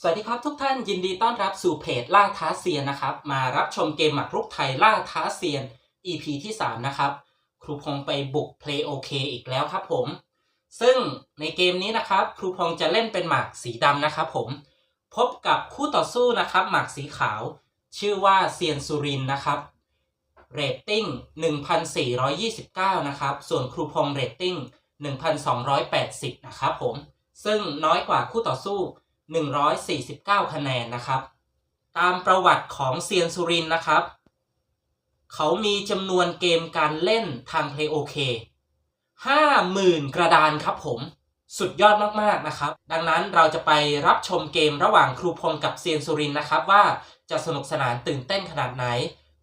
สวัสดีครับทุกท่านยินดีต้อนรับสู่เพจล่าท้าเซียนนะครับ มารับชมเกมหมากรุกไทยล่าท้าเซียน EP ที่ 3 นะครับ ครูพงไปบุก Play OK อีกแล้วครับผม ซึ่งในเกมนี้นะครับ ครูพงจะเล่นเป็นหมากสีดำนะครับผม พบกับคู่ต่อสู้นะครับ หมากสีขาว ชื่อว่าเซียนสุรินนะครับเรตติ้ง 1,429 นะครับ ส่วนครูพงเรตติ้ง 1,280 นะครับผม ซึ่งน้อยกว่าคู่ต่อสู้ 149 คะแนนนะครับ ตามประวัติของเซียนสุรินนะครับ เขามีจำนวนเกมการเล่นทาง Play OK 50,000 กระดานครับผมสุดยอดมากๆนะครับ ดังนั้นเราจะไปรับชมเกมระหว่างครูพงกับเซียนสุรินนะครับ ว่าจะสนุกสนานตื่นเต้นขนาดไหน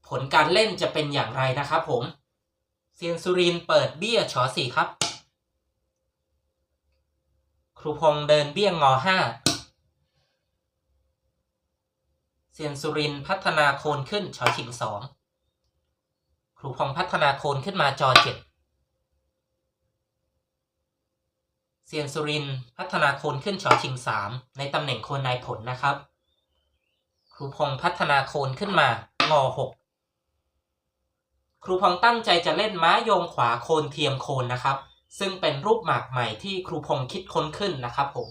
ผลการเล่นจะเป็นอย่างไรนะครับผมเซียนสุรินเปิดเบี้ยชอสี่ครับ ครูพงเดินเบี้ยงงอห้า เซียนสุรินพัฒนาโคนขึ้นชอชิงสองครูพงพัฒนาโคนขึ้นมาจอเจ็ดเซียนสุรินพัฒนาโคนขึ้นชอชิงสามในตำแหน่งโคนนายผลนะครับ ครูพงพัฒนาโคนขึ้นมางอหกครูพงตั้งใจจะเล่นม้าโยงขวาโคนเทียมโคนนะครับ ซึ่งเป็นรูปหมากใหม่ที่ครูพงคิดค้นขึ้นนะครับผม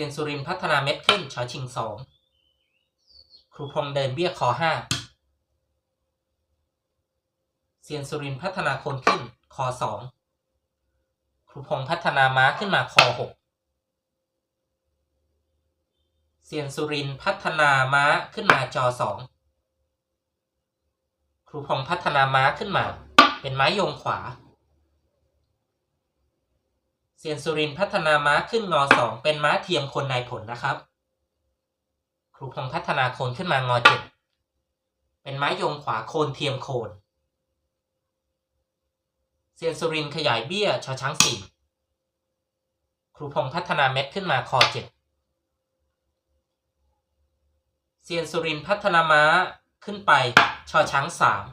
ซียนสุรินพัฒนาเม็ดขึ้นชอชิงสองครูพงเดินเบี้ยคอห้าเซียนสุรินพัฒนาโคนขึ้นคอสองครูพงพัฒนาม้าขึ้นมาคอหกเซียนสุรินพัฒนาม้าขึ้นมาจอสองครูพงพัฒนาม้าขึ้นมา เป็นไม้โยงขวา เซียนสุรินพัฒนาม้าขึ้นงอสองเป็นม้าเทียมคนนายผลนะครับ ครูพงพัฒนาโคนขึ้นมางอเจ็ดเป็นม้โยงขวาโคนเทียมโคนเซียนสุรินขยายเบี้ยชอช้างสี่ครูพงพัฒนาเม็ดขึ้นมาคอเจ็ดเซียนสุรินพัฒนาม้าขึ้นไปชอช้างสาม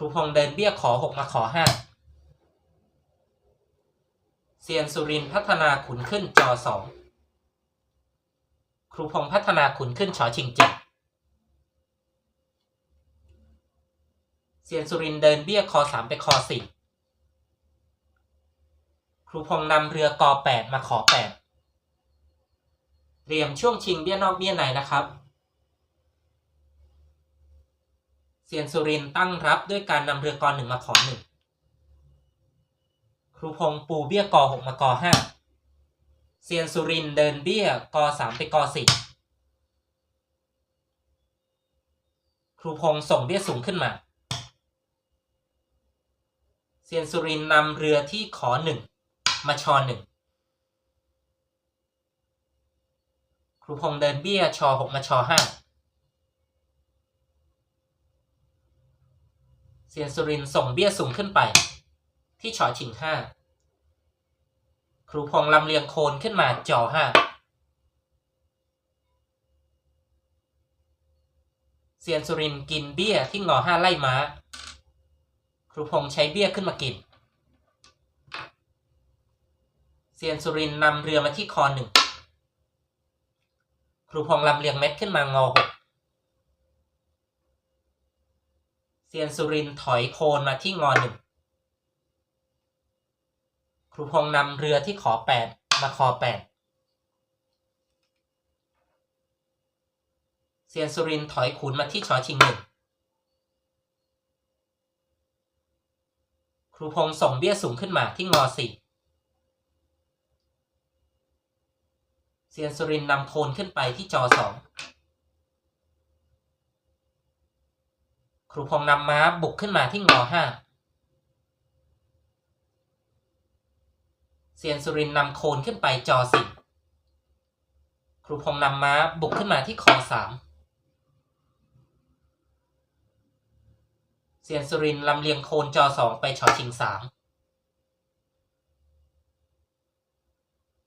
ครูพงเดินเบี้ยขอหกมาขอห้าเซียนสุรินพัฒนาขุนขึ้นจอสองครูพงพัฒนาขุนขึ้นชอชิงเจ็ดเซียนสุรินเดินเบี้ยคอสามไปคอสี่ครูพงนำเรือกอแปดมาขอแปดเตรียมช่วงชิงเบี้ยนอกเบี้ยในนะครับ เซียนสุรินตั้งรับด้วยการนำเรือกอหนึ่งมาขอหนึ่งครูพงปูเบี้ยกอหกมากอห้าเซียนสุรินเดินเบี้ยกอสามไปกอสี่ครูพงส่งเบี้ยสูงขึ้นมาเซียนสุรินนำเรือที่ขอหนึ่งมาชอหนึ่งครูพงเดินเบี้ยชอหกมาชอห้า ซียนสุรินส่งเบี้ยสูงขึ้นไป ที่ชอชิงห้าครูพงลำเลียงโคนขึ้นมาจอห้าเซียนสุรินกินเบี้ยที่งอห้าไล่ม้า ครูพงใช้เบี้ยขึ้นมากินเซียนสุรินนำเรือมาที่คอหนึ่ง ครูพงลำเลียงเม็ดขึ้นมางอหก เซียนสุรินถอยโคนมาที่งอหนึ่งครูพงนำเรือที่ขอแปดมาคอแปดเซียนสุรินถอยขุนมาที่ชอชิงหนึ่งครูพงส่งเบี้ยสูงขึ้นมาที่งอสี่เซียนสุรินนำโคนขึ้นไปที่จอสอง รูพงนำม้าบุกขึ้นมาที่งอห้าเซียนสุรินนำโคนขึ้นไปจอสี่ครูพงนำม้าบุกขึ้นมาที่คอสามเซียนสุรินลำเลียงโคนจอสองไปชอชิงสาม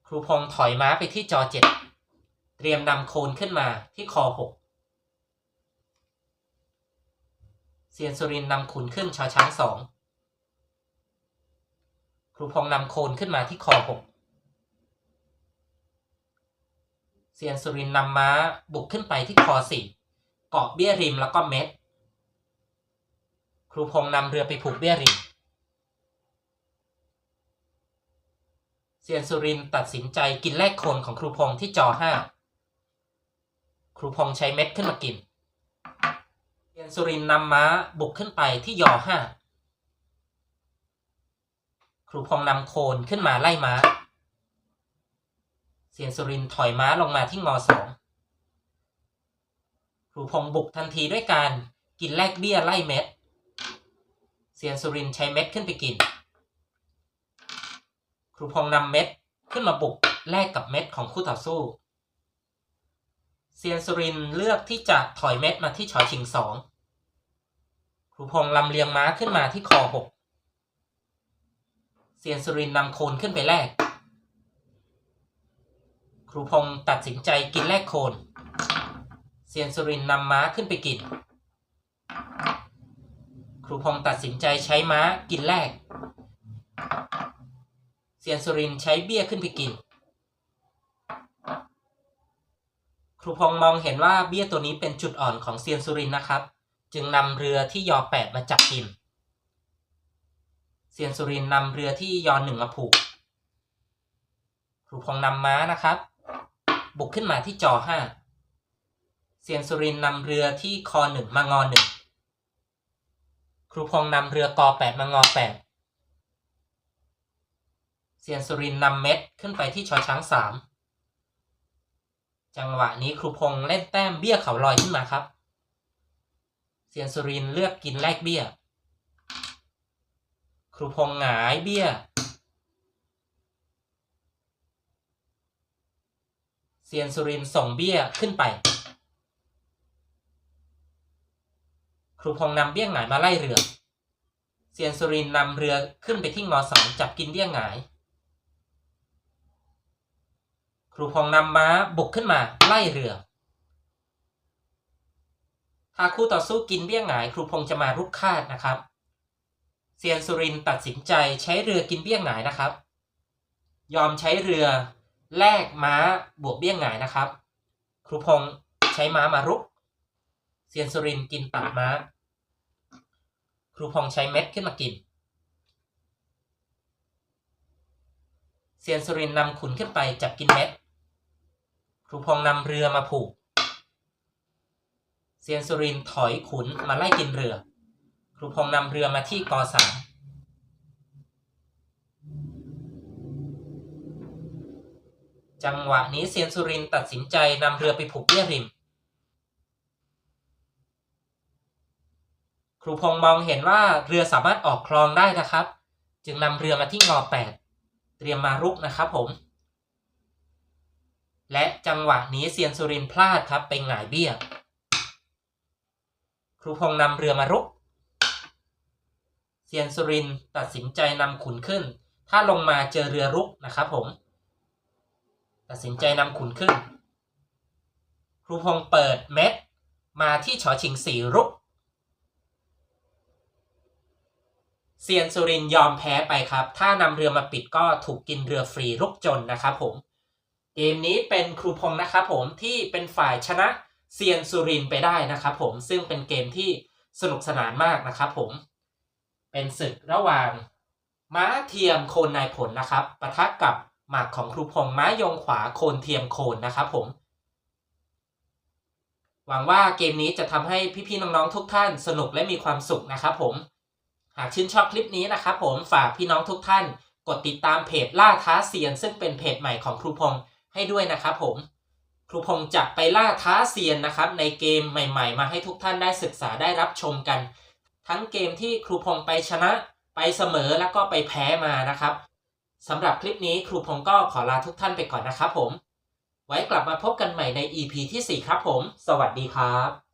ครูพงถอยม้าไปที่จอเจ็ดเตรียมนำโคนขึ้นมาที่คอหก เซียนสุรินนำขุนขึ้นชอช้างสองครูพงษ์นำโคนขึ้นมาที่คอหกเซียนสุรินนำม้าบุกขึ้นไปที่คอสี่เกาะเบี้ยริมแล้วก็เม็ด ครูพงษ์นำเรือไปผูกเบี้ยริมเซียนสุรินตัดสินใจกินแลกโคนของครูพงษ์ที่จอห้าครูพงษ์ใช้เม็ดขึ้นมากิน สุรินทร์นำม้าบุกขึ้นไปที่ยอห้าครูพงษ์นำโคนขึ้นมาไล่ม้าเซียนสุรินถอยม้าลงมาที่งอสองครูพงษ์บุกทันทีด้วยการกินแลกเบี้ยไล่เม็ดเซียนสุรินใช้เม็ดขึ้นไปกิน ครูพงษ์นำเม็ดขึ้นมาบุกแลกกับเม็ดของคู่ต่อสู้ เซียนสุรินเลือกที่จะถอยเม็ดมาที่ชอชิงสอง รูพงษ์ลำเลียงม้าขึ้นมาที่คอหกเซียนสุรินทร์นำโคนขึ้นไปแลก ครูพงษ์ตัดสินใจกินแลกโคน เซียนสุรินทร์นำม้าขึ้นไปกิน ครูพงษ์ตัดสินใจใช้ม้ากินแลก เซียนสุรินทร์ใช้เบี้ยขึ้นไปกิน ครูพงษ์มองเห็นว่าเบี้ยตัวนี้เป็นจุดอ่อนของเซียนสุรินทร์นะครับ จึงนำเรือที่ยอแปดมาจับกิน เซียนสุรินนำเรือที่ยอหนึ่งมาผูกครูพงนำม้านะครับ บุกขึ้นมาที่จอห้าเซียนสุรินนำเรือที่คอหนึ่งมางอหนึ่งครูพงนำเรือกอแปดมางอแปดเซียนสุรินนำเม็ดขึ้นไปที่ชอช้างสามจังหวะนี้ครูพงเล่นแต้มเบี้ยเขาลอยขึ้นมาครับ เซียนสุรินเลือกกินแลกเบี้ย ครูพงหงายเบี้ย เซียนสุรินส่งเบี้ยขึ้นไป ครูพงนำเบี้ยหงายมาไล่เรือ เซียนสุรินนำเรือขึ้นไปที่งอสองจับกินเบี้ยหงาย ครูพงนำม้าบุกขึ้นมาไล่เรือ ถ้าคู่ต่อสู้กินเบี้ยหงายครูพงษ์จะมารุกคาดนะครับเซียนสุรินตัดสินใจใช้เรือกินเบี้ยหงายนะครับ ยอมใช้เรือแลกม้าบวกเบี้ยหงายนะครับ ครูพงษ์ใช้ม้ามารุกเซียนสุรินกินตัดม้า ครูพงษ์ใช้เม็ดขึ้นมากินเซียนสุรินนำขุนขึ้นไปจับกินเม็ด ครูพงษ์นำเรือมาผูก เซียนสุรินถอยขุนมาไล่กินเรือ ครูพงษ์นำเรือมาที่กอสามจังหวะนี้เซียนสุรินตัดสินใจนำเรือไปผูกเบี้ยริม ครูพงษ์มองเห็นว่าเรือสามารถออกคลองได้นะครับ จึงนำเรือมาที่งอแปดเตรียมมารุกนะครับผม และจังหวะนี้เซียนสุรินพลาดครับไปหงายเบี้ย ครูพงษ์นำเรือมารุกเซียนสุรินตัดสินใจนำขุนขึ้น ถ้าลงมาเจอเรือรุกนะครับผม ตัดสินใจนำขุนขึ้น ครูพงษ์เปิดเม็ดมาที่ชอชิงสี่รุกเซียนสุรินยอมแพ้ไปครับ ถ้านำเรือมาปิดก็ถูกกินเรือฟรีรุกจนนะครับผม เกมนี้เป็นครูพงษ์นะครับผมที่เป็นฝ่ายชนะ เซียนสุรินไปได้นะครับผมซึ่งเป็นเกมที่สนุกสนานมากนะครับผมเป็นศึกระหว่างม้าเทียมโคนนายผลนะครับปะทะกับหมากของครูพงษ์ม้ายงขวาโคนเทียมโคนนะครับผม หวังว่าเกมนี้จะทำให้พี่ๆน้องๆทุกท่านสนุกและมีความสุขนะครับผม หากชื่นชอบคลิปนี้นะครับผมฝากพี่น้องทุกท่าน กดติดตามเพจล่าท้าเซียน ซึ่งเป็นเพจใหม่ของครูพงษ์ให้ด้วยนะครับผม ครูพงศ์จะไปล่าท้าเซียนนะครับ ในเกมใหม่ ๆ มาให้ทุกท่านได้ศึกษาได้รับชมกัน ทั้งเกมที่ครูพงศ์ไปชนะ ไปเสมอแล้วก็ไปแพ้มานะครับสำหรับคลิปนี้ครูพงศ์ก็ขอลาทุกท่านไปก่อนนะครับผม ไว้กลับมาพบกันใหม่ใน EP ที่ 4 ครับผม สวัสดีครับ